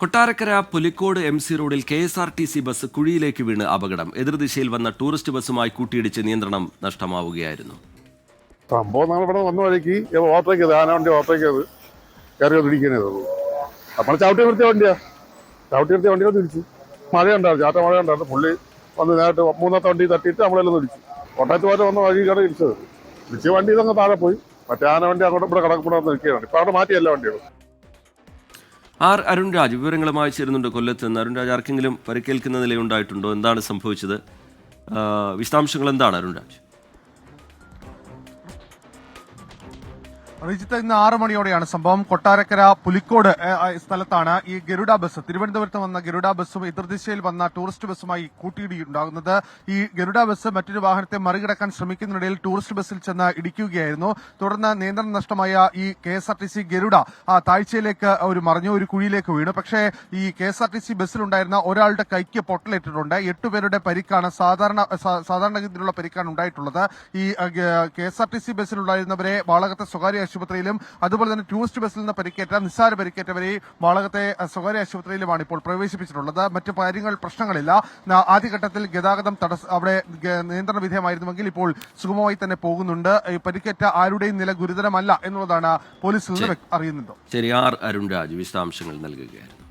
Kottarakkara Pulikode M C റോഡിൽ K S R T C bus കുഴിയിലേക്ക് വീണ് അപകടം. എതിർദിശയിൽ വന്ന ടൂറിസ്റ്റ് ബസ്സുമായി കൂട്ടിയിടിച്ച് നിയന്ത്രണം നഷ്ടമാവുകയായിരുന്നു. സംഭവം നമ്മൾ വന്ന വഴിക്ക് കയറി വണ്ടിയാ. വണ്ടികൾ തിരിച്ചു പുള്ളി മൂന്നാമത്തെ വണ്ടി തട്ടിയിട്ട് വണ്ടി താഴെ പോയി. വണ്ടി അങ്ങോട്ട് നിൽക്കുകയാണ്. ഇപ്പൊ അവിടെ മാറ്റി എല്ലാ വണ്ടികളും അരുൺ രാജ് വിവരങ്ങളുമായി ചേരുന്നുണ്ട് കൊല്ലത്ത് നിന്ന്. അരുൺ രാജ് ആർക്കെങ്കിലും പരിക്കേൽക്കുന്ന നിലയുണ്ടായിട്ടുണ്ടോ? എന്താണ് സംഭവിച്ചത്? വിശദാംശങ്ങൾ എന്താണ് അരുൺരാജ് റിജിത്ത് ഇന്ന് ആറു മണിയോടെയാണ് സംഭവം. കൊട്ടാരക്കര പുലിക്കോട് സ്ഥലത്താണ് ഈ ഗരുഡ ബസ് തിരുവനന്തപുരത്ത് വന്ന ഗരുഡ ബസ്സും എതിർദിശയിൽ വന്ന ടൂറിസ്റ്റ് ബസ്സുമായി കൂട്ടിയിടിയുണ്ടാകുന്നത്. ഈ ഗരുഡ ബസ് മറ്റൊരു വാഹനത്തെ മറികടക്കാൻ ശ്രമിക്കുന്നതിനിടയിൽ ടൂറിസ്റ്റ് ബസ്സിൽ ചെന്ന് ഇടിക്കുകയായിരുന്നു. തുടർന്ന് നിയന്ത്രണ നഷ്ടമായ ഈ K S R T C Garuda ആ താഴ്ചയിലേക്ക് ഒരു മറിഞ്ഞു ഒരു കുഴിയിലേക്ക് വീണു. പക്ഷേ ഈ K S R T C ബസ്സിലുണ്ടായിരുന്ന ഒരാളുടെ കൈക്ക് പൊട്ടലേറ്റിട്ടുണ്ട് എട്ടുപേരുടെ പരിക്കാണ് സാധാരണ സാധാരണഗതിയിലുള്ള പരിക്കാണ് ഉണ്ടായിട്ടുള്ളത്. ഈ K S R T C ബസ്സിലുണ്ടായിരുന്നവരെ വാളകത്തെ സ്വകാര്യ ആശുപത്രിയിലും അതുപോലെ തന്നെ ടൂറിസ്റ്റ് ബസ്സിൽ നിന്ന് പരിക്കേറ്റ നിസ്സാര പരിക്കേറ്റവരെ വാളകത്തെ സ്വകാര്യ ആശുപത്രിയിലുമാണ് ഇപ്പോൾ പ്രവേശിപ്പിച്ചിട്ടുള്ളത്. മറ്റു കാര്യങ്ങൾ പ്രശ്നങ്ങളില്ല. ആദ്യഘട്ടത്തിൽ ഗതാഗതം തടസ്സ അവിടെ നിയന്ത്രണ വിധേയമായിരുന്നുവെങ്കിൽ ഇപ്പോൾ സുഗമമായി തന്നെ പോകുന്നുണ്ട്. ഈ പരിക്കേറ്റ ആരുടെയും നില ഗുരുതരമല്ല എന്നുള്ളതാണ് പോലീസിൽ നിന്ന് അറിയുന്നത്. ശരി ആർ അരുൺ രാജ് വിശദാംശങ്ങൾ നൽകുകയായിരുന്നു.